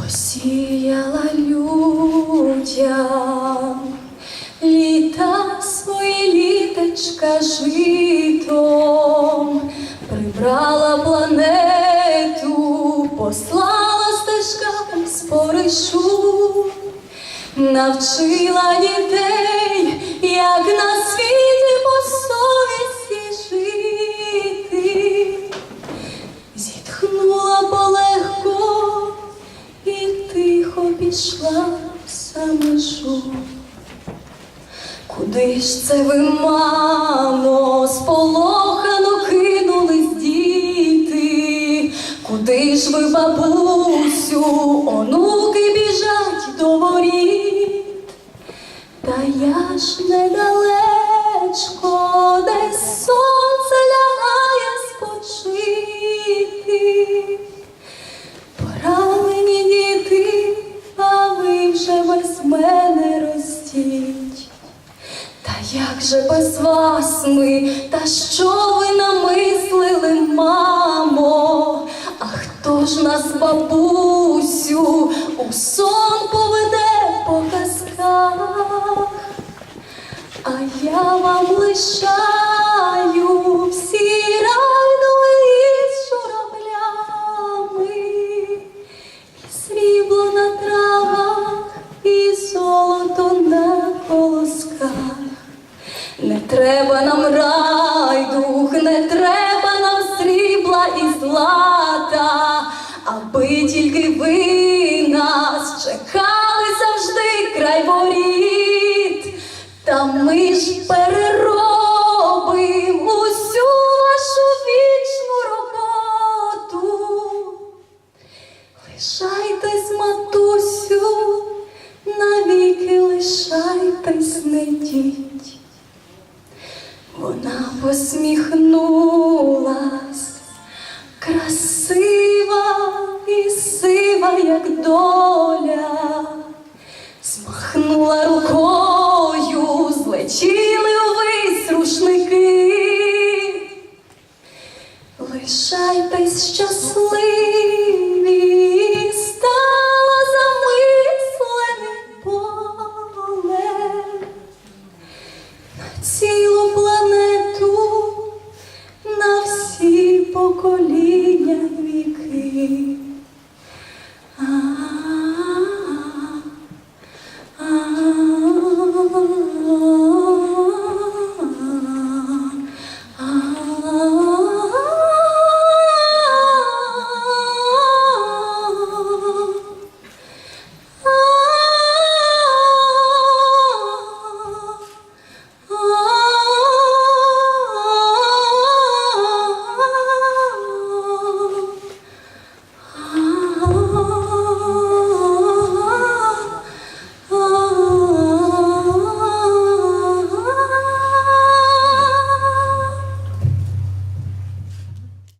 посіяла людям. Літа свої літочка житом, прибрала планету, послала стежкам споришу, навчила дітей, як на межу. Куди ж це ви, мамо, сполохано кинулись діти? Куди ж ви, бабусю, онуки біжать до воріт? Та я ж недалечко, мене ростіть. Та як же без вас ми, та що ви намислили, мамо? А хто ж нас, бабусю, у сон поведе по казках? А я вам лишаю треба нам райдух, не треба нам срібла і злата, аби тільки ви нас чекали завжди край воріт, та ми ж переробим усю вашу вічну роботу. Лишайтесь, матусю, навіки лишайтесь, не діть. Посміхнулась, красива і сива, як доля, змахнула рукою, злетіли увесь рушники. Лишайтесь щасливі. покоління віки.